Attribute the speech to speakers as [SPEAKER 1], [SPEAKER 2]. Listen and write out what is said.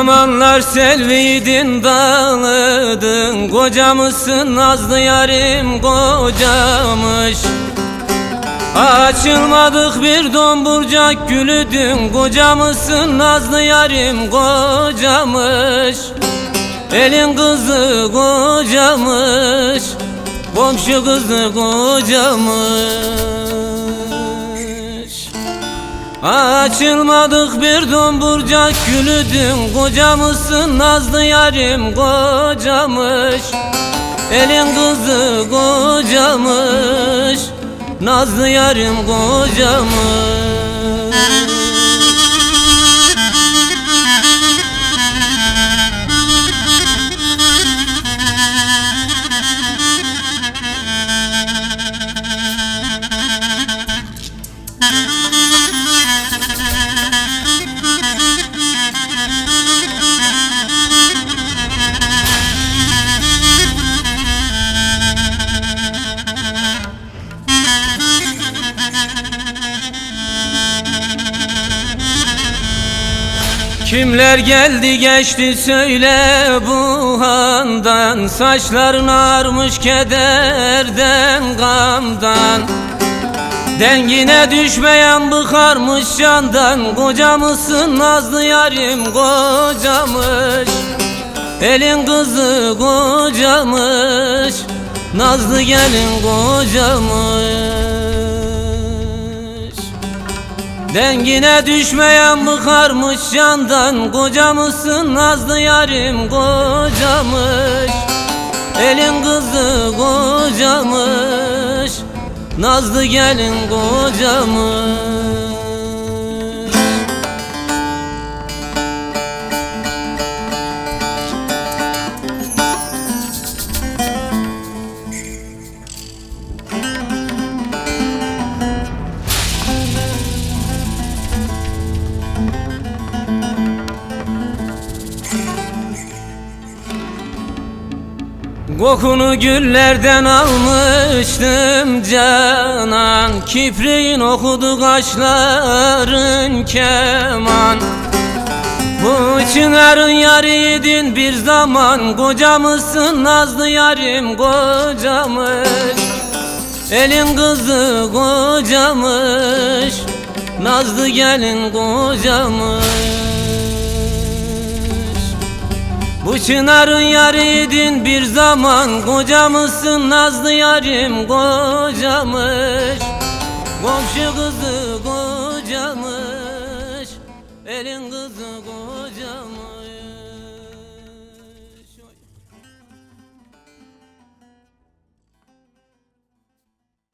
[SPEAKER 1] zamanlar selviydin dağıdın Kocamısın nazlı yarim kocamış. Açılmadık bir domburcak gülüdün Kocamısın nazlı yarim kocamış. Elin kızı kocamış. Komşu kızı kocamış Açılmadık bir domburcak gülüdün Kocamısın nazlı yarim kocamış. Elin kızı kocamış. Nazlı yarim kocamış Kimler geldi geçti söyle bu handan Saçların ağarmış kederden gamdan. Dengine düşmeyen bıkarmış candan Kocamısın nazlı yarim kocamış. Elin kızı kocamış Nazlı gelin kocamış Dengine düşmeyen bıkarmış candan Kocamısın nazlı yarim kocamış. Elin kızı kocamış Nazlı gelin kocamış Kokunu güllerden almıştım canan. Kipriğin okudu kaşların keman. Bu çınarın yarıydin bir zaman. Kocamısın nazlı yarim kocamış. Elin kızı kocamış. Nazlı gelin kocamış bu çınarın yarıydin bir zaman. Kocamısın nazlı yarim kocamış. Komşu kızı kocamış Elin kızı kocamış